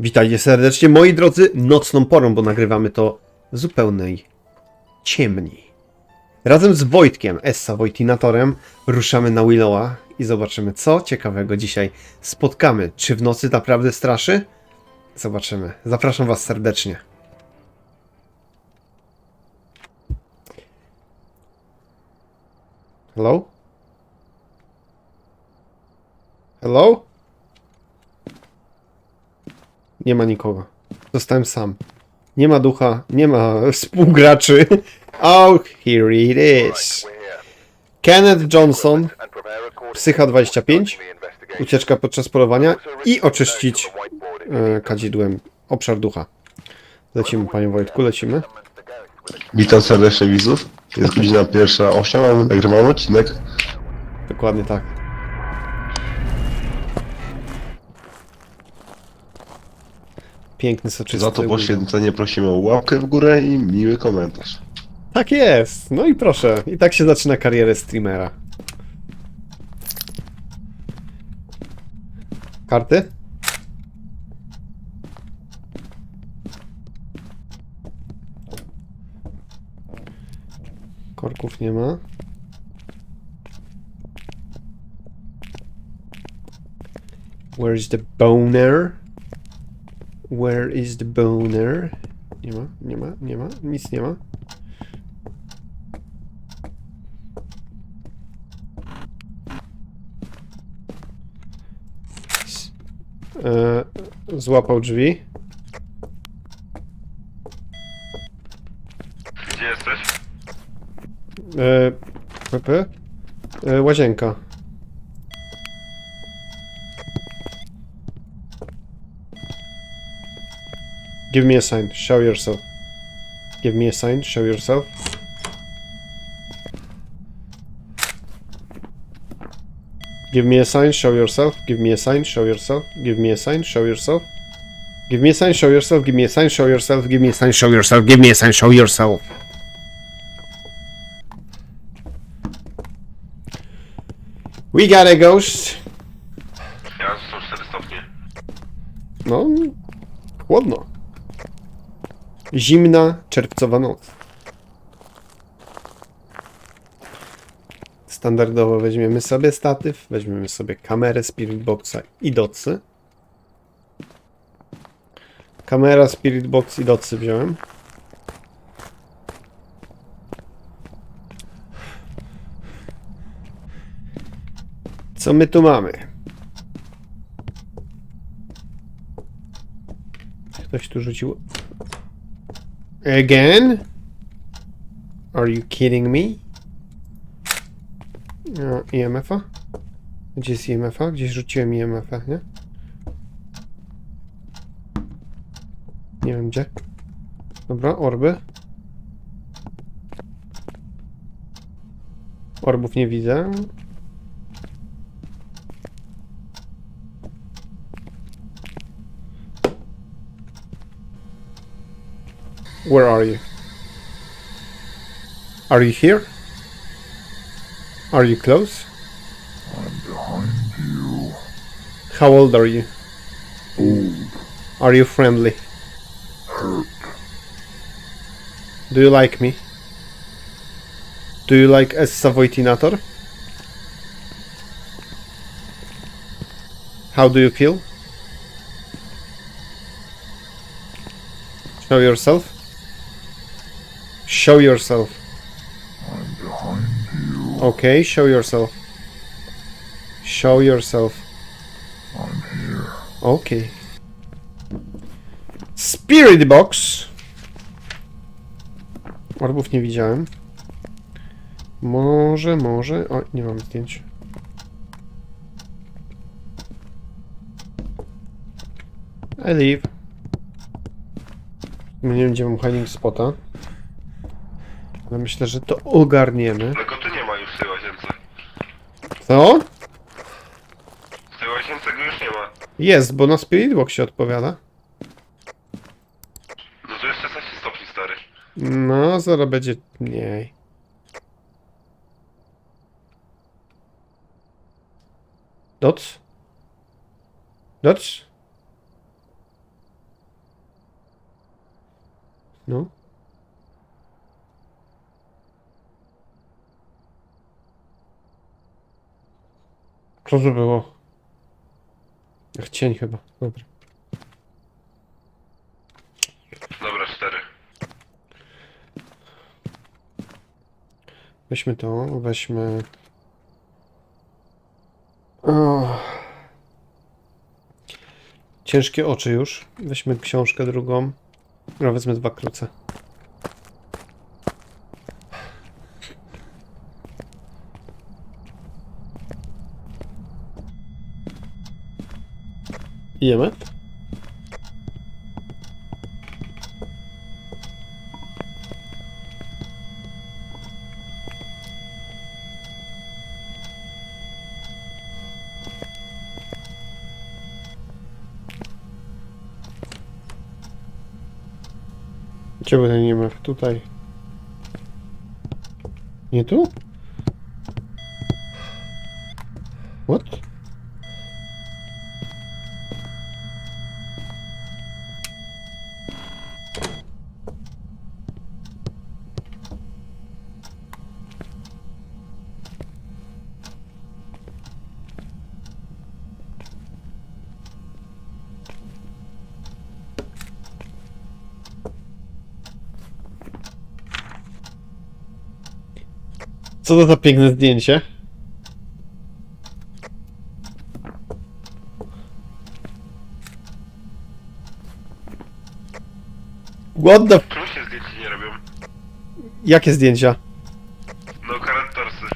Witajcie serdecznie, moi drodzy, nocną porą, bo nagrywamy to w zupełnej ciemni. Razem z Wojtkiem, Essa Wojtinatorem, ruszamy na Willowa i zobaczymy, co ciekawego dzisiaj spotkamy. Czy w nocy naprawdę straszy? Zobaczymy. Zapraszam Was serdecznie. Hello? Hello? Nie ma nikogo. Zostałem sam. Nie ma ducha, nie ma współgraczy. Oh, here it is. Kenneth Johnson, Psycha 25, ucieczka podczas polowania i oczyścić e, kadzidłem obszar ducha. Lecimy, panie Wojtku, lecimy. Witam serdecznie widzów. Jest godzina pierwsza osiem, a nagrywamy odcinek. Dokładnie tak. Piękny, soczysty. Za to poświęcenie prosimy o łapkę w górę i miły komentarz. Tak jest. No i proszę. I tak się zaczyna karierę streamera. Karty? Korków nie ma. Where is the boner? Where is the boner? Nie ma, nie ma, nie ma, nic nie ma. E, złapał drzwi. Gdzie jesteś? E, PP? E, łazienka. Give me a sign. Show yourself. Give me a sign. Show yourself. Give me a sign, show yourself. Give me a sign, show yourself. Give me a sign, show yourself. Give me a sign, show yourself. Give me a sign, show yourself. Give me a sign, show yourself. Give me a sign, show yourself. We got a ghost. No, chłodno. Zimna, czerwcowa noc. Standardowo weźmiemy sobie statyw, weźmiemy sobie kamerę Spirit Boxa i docy. Kamera, Spirit Box i docy wziąłem. Co my tu mamy? Ktoś tu rzucił. Again? Are you kidding me? No, IMF-a? Gdzie jest IMF-a? Gdzieś rzuciłem IMF-a, nie? Nie wiem gdzie. Dobra, orby. Orbów nie widzę. Where are you? Are you here? Are you close? I'm behind you. How old are you? Old. Are you friendly? Hurt. Do you like me? Do you like Essa Wojtinator? How do you feel? Show yourself. Show yourself. Okay, show yourself. Show yourself. Okay. Spirit Box. Orbów nie widziałem. Może, może. O, nie mam zdjęć. I leave. Nie wiem, gdzie mam hiding spota. Ale myślę, że to ogarniemy. Tego tu nie ma już w tej łazience. Co? W tej łazience go już nie ma. Jest, bo na Spirit Boxie odpowiada. No to jest 16 stopni stary. No, zaraz będzie mniej. Doc? Doc? No. Co to było? Ach, cień chyba. Dobra. Dobra, cztery. Weźmy to, weźmy... O. Ciężkie oczy już. Weźmy książkę drugą. No, wezmę dwa kruce. Gdzie był ten IMF? Tutaj. Nie tu? What? Co to za piękne zdjęcie? What the... Czemu się zdjęcia nie robią? Jakie zdjęcia? No, karaktersy.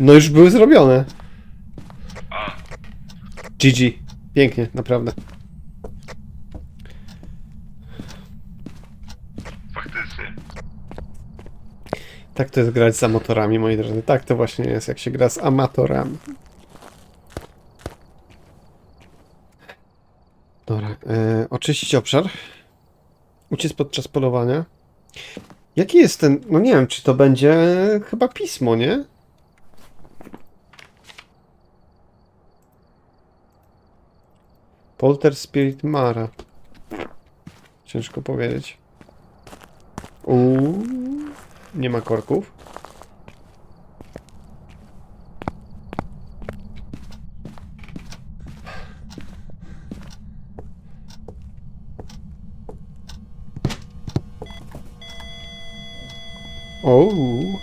No już były zrobione. A, GG. Pięknie, naprawdę. Tak to jest grać z amatorami, moi drodzy. Tak to właśnie jest, jak się gra z amatorami. Dobra, e, oczyścić obszar. Uciec podczas polowania. Jaki jest ten... No nie wiem, czy to będzie chyba pismo, nie? Polter Spirit Mara. Ciężko powiedzieć. Uuu, nie ma korków. Ouu.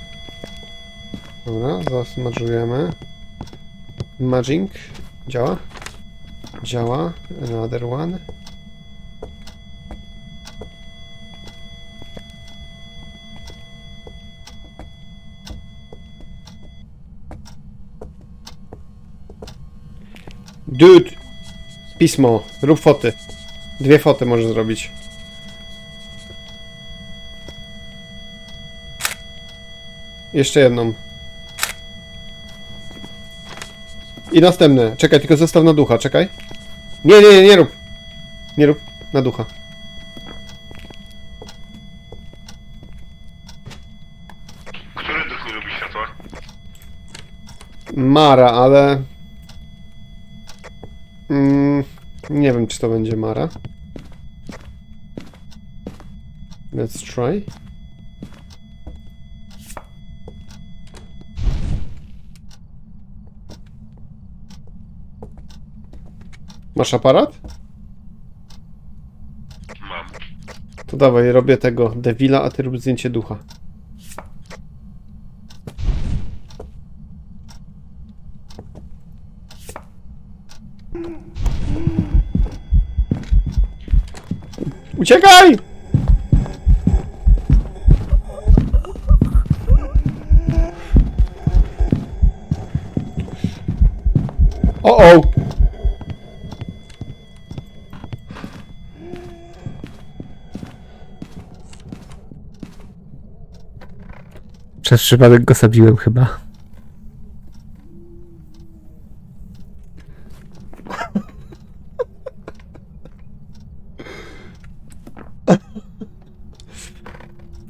Dobra, zasmażujemy. Maging. Działa? Działa. Another one. Dude! Pismo. Rób foty. Dwie foty możesz zrobić. Jeszcze jedną. I następne. Czekaj, tylko zostaw na ducha, czekaj. Nie, nie, nie, nie rób. Nie rób. Na ducha. Który duch nie lubi światła? Mara, ale... Mm, nie wiem, czy to będzie Mara. Let's try. Masz aparat? Mam. To dawaj, robię tego Devila, a ty rób zdjęcie ducha. Uciekaj! O, o! Przez przypadek go zabiłem chyba.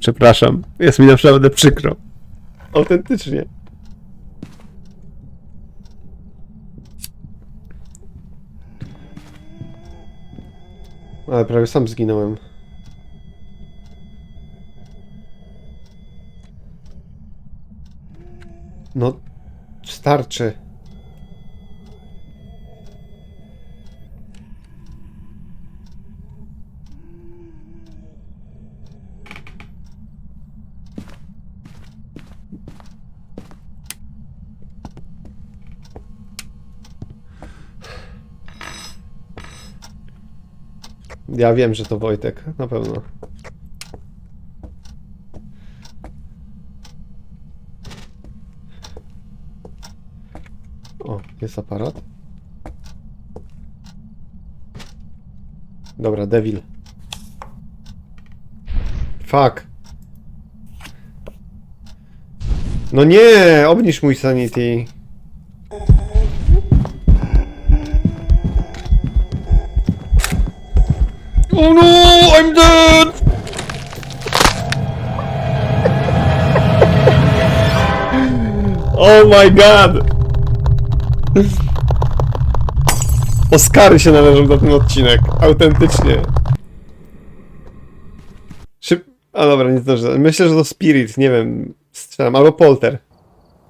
Przepraszam, jest mi naprawdę przykro. Autentycznie. Ale prawie sam zginąłem. No, starczy. Ja wiem, że to Wojtek, na pewno. O, jest aparat. Dobra, Devil. Fuck. No nie, obniż mój sanity. Oh no, I'm dead! Oh my god! Oscary się należą za ten odcinek. Autentycznie. Szyb... A dobra, nie zdążę. Myślę, że to Spirit, nie wiem. Strzelam. Albo Polter.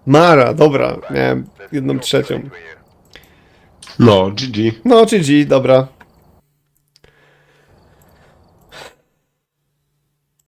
Mara, dobra. Miałem jedną trzecią. No, GG. No, GG, dobra.